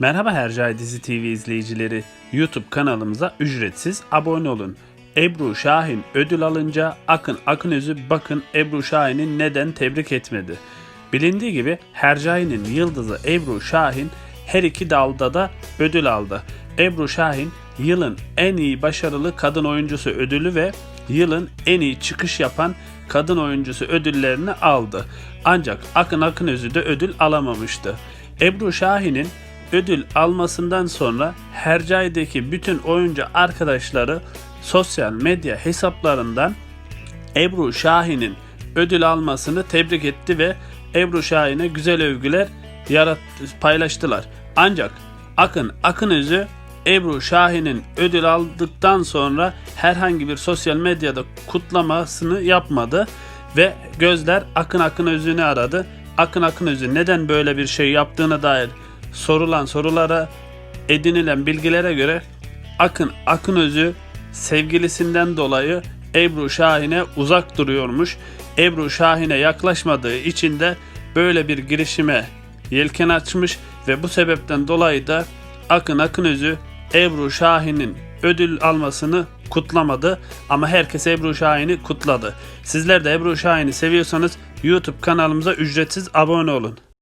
Merhaba Hercai Dizi TV izleyicileri. YouTube kanalımıza ücretsiz abone olun. Ebru Şahin ödül alınca Akın Akınözü bakın Ebru Şahin'i neden tebrik etmedi. Bilindiği gibi Hercai'nin yıldızı Ebru Şahin her iki dalda da ödül aldı. Ebru Şahin yılın en iyi başarılı kadın oyuncusu ödülü ve yılın en iyi çıkış yapan kadın oyuncusu ödüllerini aldı. Ancak Akın Akınözü de ödül alamamıştı. Ebru Şahin'in ödül almasından sonra Hercai'deki bütün oyuncu arkadaşları sosyal medya hesaplarından Ebru Şahin'in ödül almasını tebrik etti ve Ebru Şahin'e güzel övgüler yarat paylaştılar. Ancak Akın Akınözü Ebru Şahin'in ödül aldıktan sonra herhangi bir sosyal medyada kutlamasını yapmadı ve gözler Akın Akınözü'nü aradı. Akın Akınözü neden böyle bir şey yaptığına dair sorulan sorulara edinilen bilgilere göre Akın Akınözü sevgilisinden dolayı Ebru Şahin'e uzak duruyormuş. Ebru Şahin'e yaklaşmadığı için de böyle bir girişime yelken açmış ve bu sebepten dolayı da Akın Akınözü Ebru Şahin'in ödül almasını kutlamadı ama herkes Ebru Şahin'i kutladı. Sizler de Ebru Şahin'i seviyorsanız YouTube kanalımıza ücretsiz abone olun.